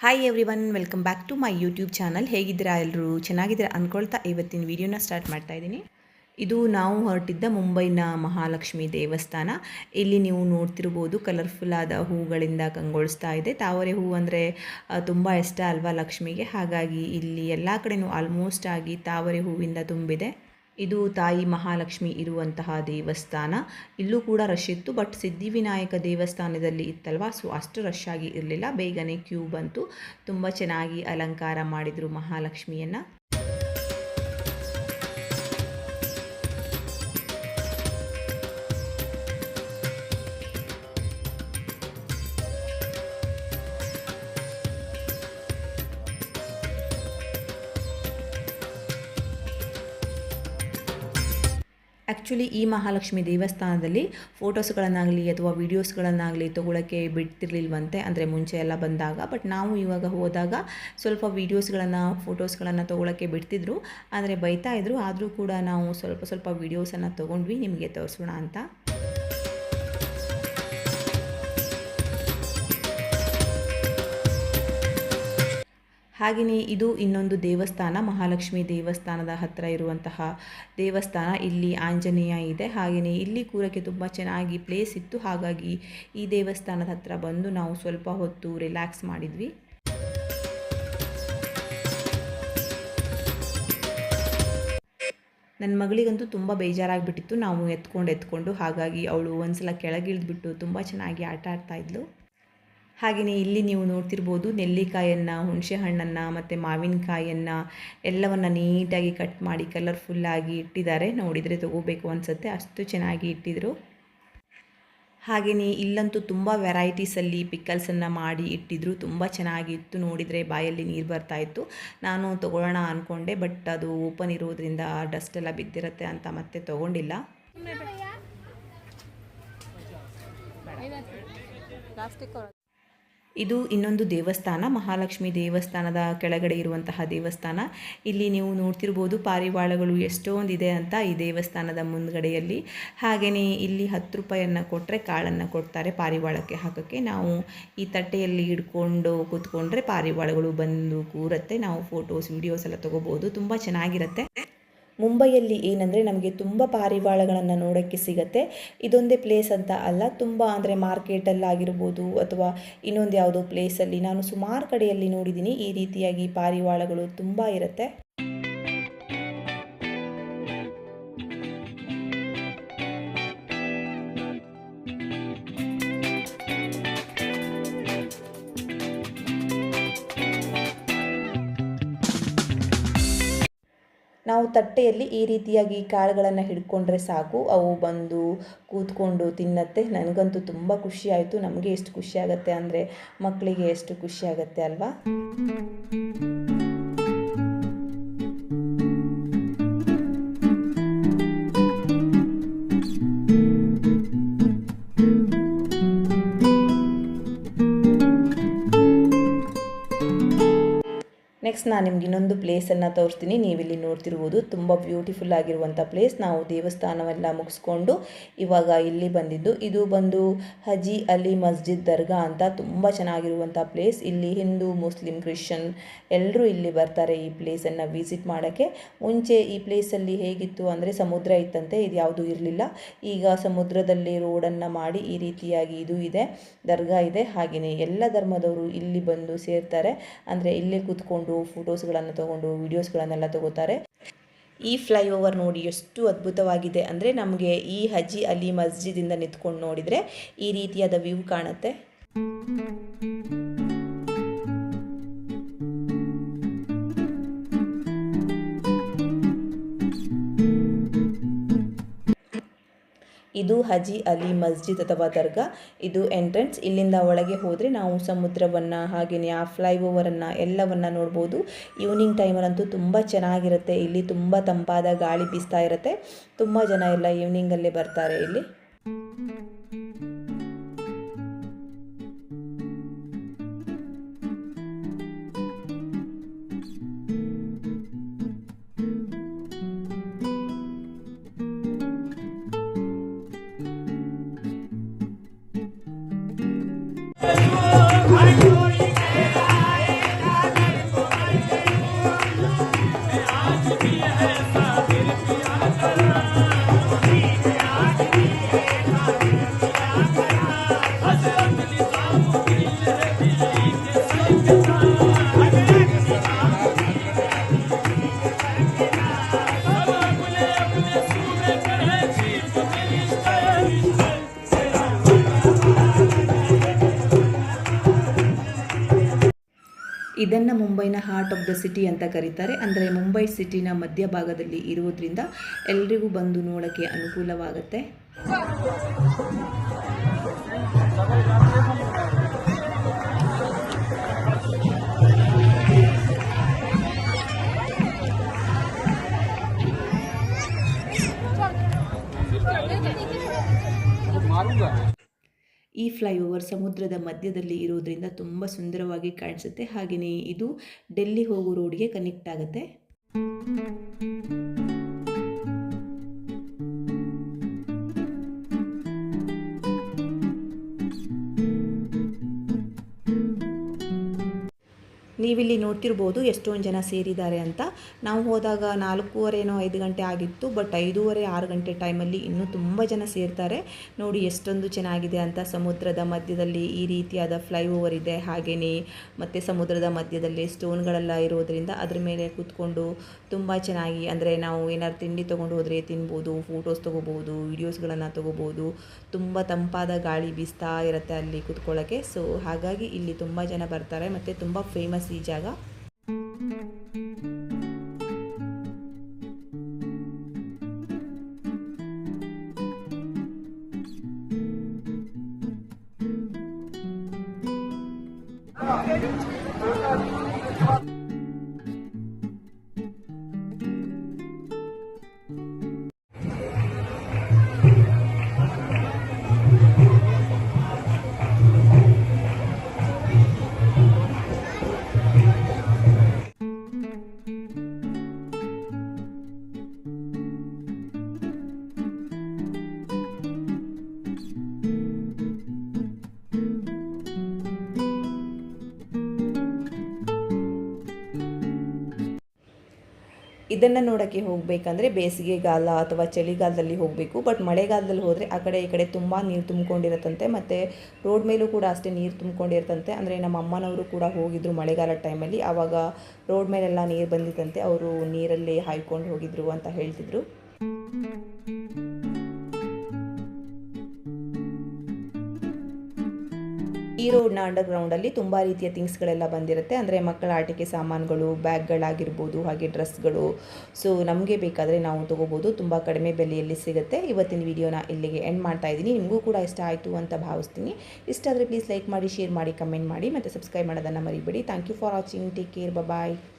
Hi everyone welcome back to my YouTube channel ಹೇಗಿದ್ದೀರಾ ಎಲ್ಲರೂ ಚೆನ್ನಾಗಿದ್ದೀರಾ ಅಂದ್ಕೊಳ್ತಾ ಇವತ್ತಿನ ವಿಡಿಯೋನ ಸ್ಟಾರ್ಟ್ ಮಾಡ್ತಾ ಇದ್ದೀನಿ. ಇದು ನಾವು ಹೊರಟಿದ್ದ ಮುಂಬೈನ ಮಹಾಲಕ್ಷ್ಮಿ ದೇವಸ್ಥಾನ. ಇಲ್ಲಿ ನೀವು ನೋಡ್ತಿರ್ಬೋದು ಕಲರ್ಫುಲ್ ಆದ ಹೂಗಳಿಂದ ಕಂಗೊಳಿಸ್ತಾ ಇದೆ. ತಾವರೆ ಹೂ ಅಂದರೆ ತುಂಬ ಇಷ್ಟ ಅಲ್ವಾ ಲಕ್ಷ್ಮಿಗೆ? ಹಾಗಾಗಿ ಇಲ್ಲಿ ಎಲ್ಲ ಕಡೆನೂ ಆಲ್ಮೋಸ್ಟ್ ಆಗಿ ತಾವರೆ ಹೂವಿಂದ ತುಂಬಿದೆ. ಇದು ತಾಯಿ ಮಹಾಲಕ್ಷ್ಮಿ ಇರುವಂತಹ ದೇವಸ್ಥಾನ. ಇಲ್ಲೂ ಕೂಡ ರಶ್ ಇತ್ತು, ಬಟ್ ಸಿದ್ಧಿವಿನಾಯಕ ದೇವಸ್ಥಾನದಲ್ಲಿ ಇತ್ತಲ್ವಾ? ಸೊ ಅಷ್ಟು ರಶ್ ಆಗಿ ಇರಲಿಲ್ಲ. ಬೇಗನೆ ಕ್ಯೂ ಬಂತು. ತುಂಬ ಚೆನ್ನಾಗಿ ಅಲಂಕಾರ ಮಾಡಿದರು ಮಹಾಲಕ್ಷ್ಮಿಯನ್ನು. ಆ್ಯಕ್ಚುಲಿ ಈ ಮಹಾಲಕ್ಷ್ಮಿ ದೇವಸ್ಥಾನದಲ್ಲಿ ಫೋಟೋಸ್ಗಳನ್ನಾಗಲಿ ಅಥವಾ ವೀಡಿಯೋಸ್ಗಳನ್ನಾಗಲಿ ತೊಗೊಳಕ್ಕೆ ಬಿಡ್ತಿರ್ಲಿಲ್ವಂತೆ. ಅಂದರೆ ಮುಂಚೆ ಎಲ್ಲ ಬಂದಾಗ. ಬಟ್ ನಾವು ಇವಾಗ ಹೋದಾಗ ಸ್ವಲ್ಪ ವೀಡಿಯೋಸ್ಗಳನ್ನು, ಫೋಟೋಸ್ಗಳನ್ನು ತೊಗೊಳಕ್ಕೆ ಬಿಡ್ತಿದ್ರು. ಆದರೆ ಬೈತಾ ಇದ್ರು. ಆದರೂ ಕೂಡ ನಾವು ಸ್ವಲ್ಪ ಸ್ವಲ್ಪ ವೀಡಿಯೋಸನ್ನು ತೊಗೊಂಡ್ವಿ. ನಿಮಗೆ ತೋರಿಸೋಣ ಅಂತ. ಹಾಗೆಯೇ ಇದು ಇನ್ನೊಂದು ದೇವಸ್ಥಾನ, ಮಹಾಲಕ್ಷ್ಮಿ ದೇವಸ್ಥಾನದ ಹತ್ತಿರ ಇರುವಂತಹ ದೇವಸ್ಥಾನ. ಇಲ್ಲಿ ಆಂಜನೇಯ ಇದೆ. ಹಾಗೆಯೇ ಇಲ್ಲಿ ಕೂರಕ್ಕೆ ತುಂಬ ಚೆನ್ನಾಗಿ ಪ್ಲೇಸ್ ಇತ್ತು. ಹಾಗಾಗಿ ಈ ದೇವಸ್ಥಾನದ ಹತ್ತಿರ ಬಂದು ನಾವು ಸ್ವಲ್ಪ ಹೊತ್ತು ರಿಲ್ಯಾಕ್ಸ್ ಮಾಡಿದ್ವಿ. ನನ್ನ ಮಗಳಿಗಂತೂ ತುಂಬ ಬೇಜಾರಾಗಿಬಿಟ್ಟಿತ್ತು. ನಾವು ಎತ್ಕೊಂಡು ಎತ್ಕೊಂಡು ಹಾಗಾಗಿ ಅವಳು ಒಂದ್ಸಲ ಕೆಳಗಿಳಿದ್ಬಿಟ್ಟು ತುಂಬ ಚೆನ್ನಾಗಿ ಆಟ ಆಡ್ತಾ ಇದ್ಲು. ಹಾಗೆಯೇ ಇಲ್ಲಿ ನೀವು ನೋಡ್ತಿರ್ಬೋದು ನೆಲ್ಲಿಕಾಯನ್ನು ಹುಣಸೆ ಹಣ್ಣನ್ನು ಮತ್ತು ಮಾವಿನಕಾಯನ್ನು ಎಲ್ಲವನ್ನು ನೀಟಾಗಿ ಕಟ್ ಮಾಡಿ ಕಲರ್ಫುಲ್ಲಾಗಿ ಇಟ್ಟಿದ್ದಾರೆ. ನೋಡಿದರೆ ತೊಗೋಬೇಕು ಅನಿಸುತ್ತೆ. ಅಷ್ಟು ಚೆನ್ನಾಗಿ ಇಟ್ಟಿದ್ರು. ಹಾಗೆಯೇ ಇಲ್ಲಂತೂ ತುಂಬ ವೆರೈಟೀಸಲ್ಲಿ ಪಿಕ್ಕಲ್ಸನ್ನು ಮಾಡಿ ಇಟ್ಟಿದ್ರು. ತುಂಬ ಚೆನ್ನಾಗಿತ್ತು. ನೋಡಿದರೆ ಬಾಯಲ್ಲಿ ನೀರು ಬರ್ತಾಯಿತ್ತು ನಾನು ತೊಗೊಳ್ಳೋಣ ಅಂದ್ಕೊಂಡೆ ಬಟ್ ಅದು ಓಪನ್ ಇರೋದ್ರಿಂದ ಡಸ್ಟ್ ಎಲ್ಲ ಬಿದ್ದಿರುತ್ತೆ ಅಂತ ಮತ್ತೆ ತೊಗೊಂಡಿಲ್ಲ. ಇದು ಇನ್ನೊಂದು ದೇವಸ್ಥಾನ, ಮಹಾಲಕ್ಷ್ಮಿ ದೇವಸ್ಥಾನದ ಕೆಳಗಡೆ ಇರುವಂತಹ ದೇವಸ್ಥಾನ. ಇಲ್ಲಿ ನೀವು ನೋಡ್ತಿರ್ಬೋದು ಪಾರಿವಾಳಗಳು ಎಷ್ಟೊಂದಿದೆ ಅಂತ ಈ ದೇವಸ್ಥಾನದ ಮುಂದ್ಗಡೆಯಲ್ಲಿ. ಹಾಗೆಯೇ ಇಲ್ಲಿ ಹತ್ತು ರೂಪಾಯಿಯನ್ನು ಕೊಟ್ಟರೆ ಕಾಳನ್ನು ಕೊಡ್ತಾರೆ ಪಾರಿವಾಳಕ್ಕೆ ಹಾಕೋಕ್ಕೆ. ನಾವು ಈ ತಟ್ಟೆಯಲ್ಲಿ ಹಿಡ್ಕೊಂಡು ಕೂತ್ಕೊಂಡ್ರೆ ಪಾರಿವಾಳಗಳು ಬಂದು ಕೂರುತ್ತೆ. ನಾವು ಫೋಟೋಸ್, ವಿಡಿಯೋಸ್ ಎಲ್ಲ ತೊಗೋಬೋದು. ತುಂಬ ಚೆನ್ನಾಗಿರುತ್ತೆ. ಮುಂಬೈಯಲ್ಲಿ ಏನಂದರೆ ನಮಗೆ ತುಂಬ ಪಾರಿವಾಳಗಳನ್ನು ನೋಡೋಕ್ಕೆ ಸಿಗುತ್ತೆ. ಇದೊಂದೇ ಪ್ಲೇಸ್ ಅಂತ ಅಲ್ಲ, ತುಂಬ ಅಂದರೆ ಮಾರ್ಕೆಟಲ್ಲಾಗಿರ್ಬೋದು ಅಥವಾ ಇನ್ನೊಂದು ಯಾವುದೋ ಪ್ಲೇಸಲ್ಲಿ ನಾನು ಸುಮಾರು ಕಡೆಯಲ್ಲಿ ನೋಡಿದ್ದೀನಿ ಈ ರೀತಿಯಾಗಿ ಪಾರಿವಾಳಗಳು ತುಂಬ ಇರುತ್ತೆ. ನಾವು ತಟ್ಟೆಯಲ್ಲಿ ಈ ರೀತಿಯಾಗಿ ಕಾಳುಗಳನ್ನು ಹಿಡ್ಕೊಂಡ್ರೆ ಸಾಕು. ಅವು ಬಂದು ಕೂತ್ಕೊಂಡು ತಿನ್ನತ್ತೆ. ನನಗಂತೂ ತುಂಬ ಖುಷಿ ಆಯಿತು. ನಮಗೆ ಎಷ್ಟು ಖುಷಿ ಅಂದರೆ ಮಕ್ಕಳಿಗೆ ಎಷ್ಟು ಖುಷಿ ಅಲ್ವಾ? ನಾನು ನಿಮ್ಗೆ ಇನ್ನೊಂದು ಪ್ಲೇಸನ್ನು ತೋರಿಸ್ತೀನಿ. ನೀವಿಲ್ಲಿ ನೋಡ್ತಿರ್ಬೋದು. ತುಂಬ ಬ್ಯೂಟಿಫುಲ್ ಆಗಿರುವಂಥ ಪ್ಲೇಸ್ ನಾವು ದೇವಸ್ಥಾನವೆಲ್ಲ ಮುಗಿಸ್ಕೊಂಡು ಇವಾಗ ಇಲ್ಲಿ ಬಂದಿದ್ದು. ಇದು ಬಂದು ಹಜಿ ಅಲಿ ಮಸ್ಜಿದ್ ದರ್ಗಾ ಅಂತ ತುಂಬ ಚೆನ್ನಾಗಿರುವಂಥ ಪ್ಲೇಸ್ ಇಲ್ಲಿ ಹಿಂದೂ, ಮುಸ್ಲಿಂ, ಕ್ರಿಶ್ಚಿಯನ್ ಎಲ್ಲರೂ ಇಲ್ಲಿ ಬರ್ತಾರೆ ಈ ಪ್ಲೇಸನ್ನು ವಿಸಿಟ್ ಮಾಡೋಕ್ಕೆ. ಮುಂಚೆ ಈ ಪ್ಲೇಸಲ್ಲಿ ಹೇಗಿತ್ತು ಅಂದರೆ ಸಮುದ್ರ ಇತ್ತಂತೆ. ಇದು ಯಾವುದೂ ಇರಲಿಲ್ಲ. ಈಗ ಸಮುದ್ರದಲ್ಲಿ ರೋಡನ್ನು ಮಾಡಿ ಈ ರೀತಿಯಾಗಿ ಇದು ಇದೆ, ದರ್ಗಾ ಇದೆ. ಹಾಗೆಯೇ ಎಲ್ಲ ಧರ್ಮದವರು ಇಲ್ಲಿ ಬಂದು ಸೇರ್ತಾರೆ. ಅಂದರೆ ಇಲ್ಲೇ ಕೂತ್ಕೊಂಡು ಫೋಟೋಸ್ಗಳನ್ನು ತೊಗೊಂಡು ವೀಡಿಯೋಸ್ಗಳನ್ನೆಲ್ಲ ತಗೋತಾರೆ. ಈ ಫ್ಲೈಓವರ್ ನೋಡಿ ಎಷ್ಟು ಅದ್ಭುತವಾಗಿದೆ ಅಂದರೆ ನಮಗೆ ಈ ಹಜಿ ಅಲಿ ಮಸ್ಜಿದಿಂದ ನಿಂತ್ಕೊಂಡು ನೋಡಿದರೆ ಈ ರೀತಿಯಾದ ವ್ಯೂ ಕಾಣುತ್ತೆ. ಇದು ಹಜಿ ಅಲಿ ಮಸ್ಜಿದ್ ಅಥವಾ ದರ್ಗಾ. ಇದು ಎಂಟ್ರೆನ್ಸ್ ಇಲ್ಲಿಂದ ಒಳಗೆ ಹೋದರೆ ನಾವು ಸಮುದ್ರವನ್ನು ಹಾಗೆಯೇ ಆ ಫ್ಲೈಓವರನ್ನು ಎಲ್ಲವನ್ನು ನೋಡ್ಬೋದು. ಈವ್ನಿಂಗ್ ಟೈಮಲ್ಲಂತೂ ತುಂಬ ಚೆನ್ನಾಗಿರುತ್ತೆ. ಇಲ್ಲಿ ತುಂಬ ತಂಪಾದ ಗಾಳಿ ಬೀಸ್ತಾ ಇರುತ್ತೆ. ತುಂಬ ಜನ ಎಲ್ಲ ಈವ್ನಿಂಗಲ್ಲೇ ಬರ್ತಾರೆ ಇಲ್ಲಿ. ಇದನ್ನು ಮುಂಬೈನ ಹಾರ್ಟ್ ಆಫ್ ದ ಸಿಟಿ ಅಂತ ಕರೀತಾರೆ. ಅಂದರೆ ಮುಂಬೈ ಸಿಟಿನ ಮಧ್ಯಭಾಗದಲ್ಲಿ ಇರುವುದರಿಂದ ಎಲ್ರಿಗೂ ಬಂದು ನೋಡೋಕ್ಕೆ ಅನುಕೂಲವಾಗುತ್ತೆ. ಈ ಫ್ಲೈಓವರ್ ಸಮುದ್ರದ ಮಧ್ಯದಲ್ಲಿ ಇರೋದ್ರಿಂದ ತುಂಬ ಸುಂದರವಾಗಿ ಕಾಣಿಸುತ್ತೆ. ಹಾಗೆಯೇ ಇದು ಡೆಲ್ಲಿ ಹೋಗೋ ರೋಡ್ಗೆ ಕನೆಕ್ಟ್ ಆಗುತ್ತೆ. ನೀವಿಲ್ಲಿ ನೋಡ್ತಿರ್ಬೋದು ಎಷ್ಟೊಂದು ಜನ ಸೇರಿದ್ದಾರೆ ಅಂತ. ನಾವು ಹೋದಾಗ ನಾಲ್ಕೂವರೆನೋ ಐದು ಗಂಟೆ ಆಗಿತ್ತು, ಬಟ್ ಐದೂವರೆ, ಆರು ಗಂಟೆ ಟೈಮಲ್ಲಿ ಇನ್ನೂ ತುಂಬ ಜನ ಸೇರ್ತಾರೆ. ನೋಡಿ ಎಷ್ಟೊಂದು ಚೆನ್ನಾಗಿದೆ ಅಂತ. ಸಮುದ್ರದ ಮಧ್ಯದಲ್ಲಿ ಈ ರೀತಿಯಾದ ಫ್ಲೈಓವರ್ ಇದೆ. ಹಾಗೆಯೇ ಮತ್ತು ಸಮುದ್ರದ ಮಧ್ಯದಲ್ಲಿ ಸ್ಟೋನ್ಗಳೆಲ್ಲ ಇರೋದ್ರಿಂದ ಅದ್ರ ಮೇಲೆ ಕೂತ್ಕೊಂಡು ತುಂಬ ಚೆನ್ನಾಗಿ, ಅಂದರೆ ನಾವು ಏನಾದ್ರು ತಿಂಡಿ ತೊಗೊಂಡು ಹೋದರೆ ತಿನ್ಬೋದು, ಫೋಟೋಸ್ ತೊಗೋಬೋದು, ವೀಡಿಯೋಸ್ಗಳನ್ನು ತೊಗೋಬೋದು. ತುಂಬ ತಂಪಾದ ಗಾಳಿ ಬೀಸ್ತಾ ಇರುತ್ತೆ ಅಲ್ಲಿ ಕೂತ್ಕೊಳ್ಳೋಕ್ಕೆ ಸೊ ಹಾಗಾಗಿ ಇಲ್ಲಿ ತುಂಬ ಜನ ಬರ್ತಾರೆ. ಮತ್ತು ತುಂಬ ಫೇಮಸ್ ಈ ಜಾಗ ಇದನ್ನು ನೋಡೋಕ್ಕೆ ಹೋಗಬೇಕಂದ್ರೆ ಬೇಸಿಗೆಗಾಲ ಅಥವಾ ಚಳಿಗಾಲದಲ್ಲಿ ಹೋಗಬೇಕು. ಬಟ್ ಮಳೆಗಾಲದಲ್ಲಿ ಹೋದರೆ ಆ ಕಡೆ ಈ ಕಡೆ ತುಂಬ ನೀರು ತುಂಬಿಕೊಂಡಿರತ್ತಂತೆ. ಮತ್ತು ರೋಡ್ ಮೇಲೂ ಕೂಡ ಅಷ್ಟೇ ನೀರು ತುಂಬಿಕೊಂಡಿರ್ತಂತೆ ಅಂದರೆ ನಮ್ಮ ಅಮ್ಮನವರು ಕೂಡ ಹೋಗಿದ್ರು ಮಳೆಗಾಲ ಟೈಮಲ್ಲಿ ಆವಾಗ ರೋಡ್ ಮೇಲೆಲ್ಲ ನೀರು ಬಂದಿತ್ತಂತೆ. ಅವರು ನೀರಲ್ಲಿ ಹಾಯ್ಕೊಂಡು ಹೋಗಿದ್ರು ಅಂತ ಹೇಳ್ತಿದ್ರು. ಈ ರೋಡ್ನ ಅಂಡರ್ಗ್ರೌಂಡಲ್ಲಿ ತುಂಬ ರೀತಿಯ ಥಿಂಗ್ಸ್ಗಳೆಲ್ಲ ಬಂದಿರುತ್ತೆ. ಅಂದರೆ ಮಕ್ಕಳ ಆಟಿಕೆ ಸಾಮಾನುಗಳು, ಬ್ಯಾಗ್ಗಳಾಗಿರ್ಬೋದು, ಹಾಗೆ ಡ್ರೆಸ್ಗಳು. ಸೊ ನಮಗೆ ಬೇಕಾದರೆ ನಾವು ತೊಗೋಬೋದು. ತುಂಬ ಕಡಿಮೆ ಬೆಲೆಯಲ್ಲಿ ಸಿಗುತ್ತೆ. ಇವತ್ತಿನ ವಿಡಿಯೋನ ಇಲ್ಲಿಗೆ ಎಂಡ್ ಮಾಡ್ತಾ ಇದ್ದೀನಿ. ನಿಮಗೂ ಕೂಡ ಇಷ್ಟ ಆಯಿತು ಅಂತ ಭಾವಿಸ್ತೀನಿ. ಇಷ್ಟ ಆದರೆ ಪ್ಲೀಸ್ ಲೈಕ್ ಮಾಡಿ ಶೇರ್ ಮಾಡಿ ಕಮೆಂಟ್ ಮಾಡಿ, ಮತ್ತು ಸಬ್ಸ್ಕ್ರೈಬ್ ಮಾಡೋದನ್ನು ಮರಿಬೇಡಿ. Thank you for watching take care bye